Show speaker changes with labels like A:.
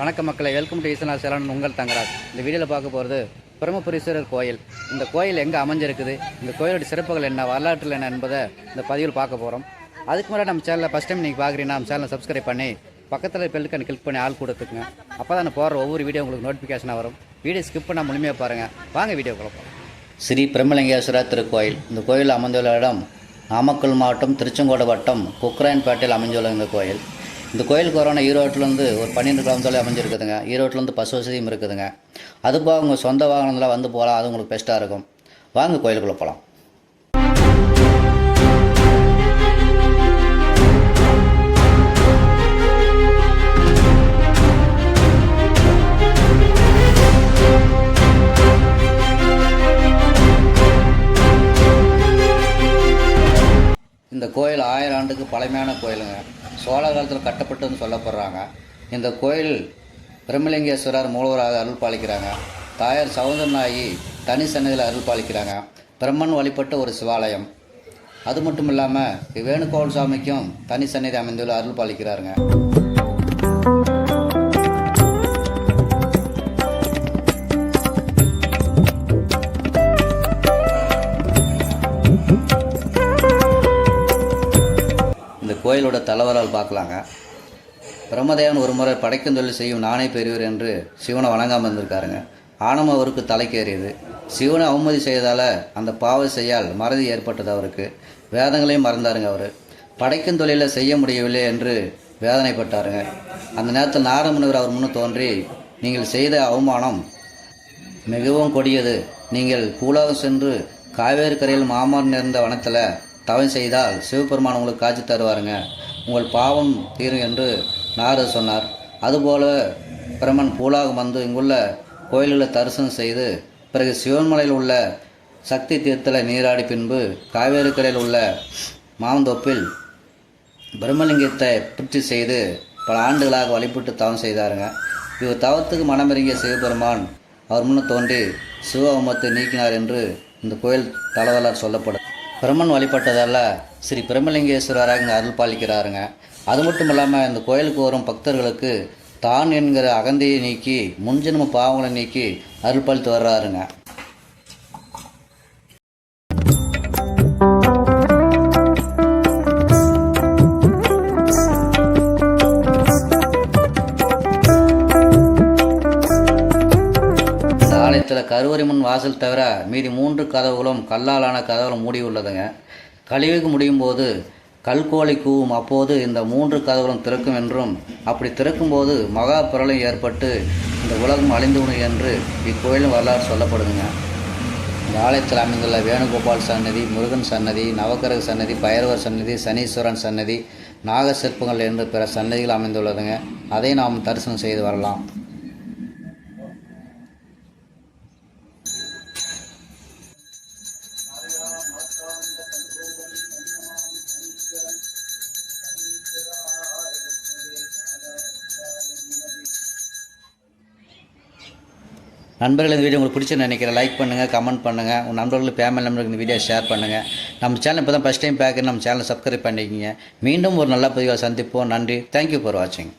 A: வணக்க மக்களை welcome to ஈசனா salient உங்கள் தங்கராஜ். இந்த வீடியோவில் பார்க்க போகிறது பிரம்மபுரீஸ்வரர் கோயில். இந்த கோயில் எங்கே அமைஞ்சிருக்குது? இந்த கோயிலோட சிறப்புகள் என்ன? வரலாற்றில் என்ன என்பதை இந்த பதிவில் பார்க்க போகிறோம் அதுக்கு முன்னாடி நம்ம சேனலில் ஃபஸ்ட் டைம் நீங்கள் பார்க்குறீங்கன்னா நம்ம சேனலை சப்ஸ்கிரைப் பண்ணி பக்கத்தில் பெல்லுக்கான கிளிக் பண்ணி ஆள் கொடுத்துக்குங்க. அப்போ தான் போகிற ஒவ்வொரு வீடியோ உங்களுக்கு நோட்டிஃபிகேஷனாக வரும். வீடியோ ஸ்கிப் பண்ணால் முழுமையாக பாருங்கள் வாங்க வீடியோ குழப்பம் ஸ்ரீ பிரம்மலிங்கேஸ்வரர் திருக்கோயில். இந்த கோயில் அமைந்துள்ள இடம் நாமக்கல் மாவட்டம் திருச்செங்கோடு வட்டம் குக்ராயன்பேட்டையில் அமைஞ்சுள்ள இந்த கோயில். இந்த கோயிலுக்கு வரோன்னா ஈரோட்டிலேருந்து ஒரு பன்னெண்டு கிலோமீட்டர் அமைஞ்சிருக்குதுங்க. ஈரோட்டிலேருந்து பஸ் வசதியும் இருக்குதுங்க. அது போக உங்கள் சொந்த வாகனத்தில் வந்து போகலாம். அது உங்களுக்கு பெஸ்ட்டாக இருக்கும். வாங்க கோயிலுக்குள்ளே போகலாம் கோயில் ஆயிரம் ஆண்டுக்கு பழமையான கோயிலுங்க. சோழ காலத்தில் கட்டப்பட்டுன்னு சொல்லப்படுறாங்க. இந்த கோயில் பிரம்மலிங்கேஸ்வரர் மூலவராக அருள் பாலிக்கிறாங்க. தாயார் சவுந்தரநாயகி தனி சன்னதியில் அருள் பாலிக்கிறாங்க. பிரம்மன் வழிபட்ட ஒரு சிவாலயம். அது மட்டும் இல்லாமல் வேணுகோவில் சாமிக்கும் தனி சன்னதி அமைந்துள்ள அருள் பாலிக்கிறாருங்க. கோயிலோட தலைவரால் பார்க்கலாங்க. பிரம்மதேவன் ஒரு முறை படைக்கும் தொழில் செய்யும் நானே பெரியவர் என்று சிவனை வணங்காமல் இருந்திருக்காருங்க. ஆணவம் அவருக்கு தலைக்கேறியது. சிவனை அவமதி செய்ததால் அந்த பாவ செய்யால் மறதி ஏற்பட்டது அவருக்கு. வேதங்களையும் மறந்தாருங்க அவர். படைக்கும் தொழிலை செய்ய முடியவில்லை என்று வேதனைப்பட்டாருங்க. அந்த நேரத்தில் நாரமுனிவர் அவர் முன்னு தோன்றி நீங்கள் செய்த அவமானம் மிகவும் கொடியது. நீங்கள் கூலாக சென்று காவேரி கரையில் மாமரம் நேர்ந்த வனத்தில் தவம் செய்தால் சிவபெருமான் உங்களுக்கு காட்சி தருவாருங்க. உங்கள் பாவம் தீரும் என்று நாரதர் சொன்னார். அதுபோல பிரம்மன் பூலாகம் வந்து இங்குள்ள கோயில்களை தரிசனம் செய்து பிறகு சிவன்மலையில் உள்ள சக்தி தீர்த்தல நீராடி பின்பு காவேரிக்கரையில் உள்ள மாந்தோப்பில் பிரம்மலிங்கத்தை புற்றி செய்து பல ஆண்டுகளாக வழிபட்டு தவம் செய்தாருங்க. இவர் தவத்துக்கு மனமிறங்கிய சிவபெருமான் அவர் முன்ன தோன்றி சிவ நீக்கினார் என்று இந்த கோயில் தலவலார் சொல்லப்படும். பிரம்மன் வழிபட்டதால் ஸ்ரீ பிரம்மலிங்கேஸ்வரராக இங்கே அருள் பாலிக்கிறாருங்க அது மட்டும் இல்லாமல் இந்த கோயிலுக்கு வரும் பக்தர்களுக்கு தான் என்கிற அகந்தையை நீக்கி முன்ஜென்ம பாவங்களை நீக்கி அருள் பாலித்து வர்றாருங்க. ஆலயத்தில் கருவறை முன் வாசல் தவிர மீதி மூன்று கதவுகளும் கல்லாலான கதவுகளும் மூடி உள்ளதுங்க கழிவுக்கு முடியும் போது கல்கோழி கூவும். அப்போது இந்த மூன்று கதவுகளும் திறக்கும் என்றும் அப்படி திறக்கும்போது மகா பிரளயம் ஏற்பட்டு இந்த உலகம் அழிந்துவிடும் என்று இக்கோயிலின் வரலாறு சொல்லப்படுதுங்க. இந்த ஆலயத்தில் அமைந்துள்ள வேணுகோபால் சன்னதி முருகன் சன்னதி நவக்கிரக சன்னதி பைரவர் சன்னதி சனீஸ்வரன் சன்னதி நாகசிற்பங்கள் என்று பிற சன்னதிகள் அமைந்துள்ளதுங்க. அதை நாம் தரிசனம் செய்து வரலாம். நண்பர்கள் இந்த வீடியோ உங்களுக்கு பிடிச்சி நினைக்கிறேன். லைக் பண்ணுங்கள் கமெண்ட் பண்ணுங்கள் உங்கள் நண்பர்களுக்கு ஃபேமிலி நம்பருக்கு இந்த வீடியோ ஷேர் பண்ணுங்கள் நம்ம சேனல் இப்போ தான் ஃபஸ்ட் டைம் பார்க்குறேன் நம்ம சேனலை சப்ஸ்கிரைப் பண்ணிக்கிங்க. மீண்டும் ஒரு நல்ல பதிவாக சந்திப்போம். நன்றி. தேங்க்யூ ஃபார் வாட்சிங்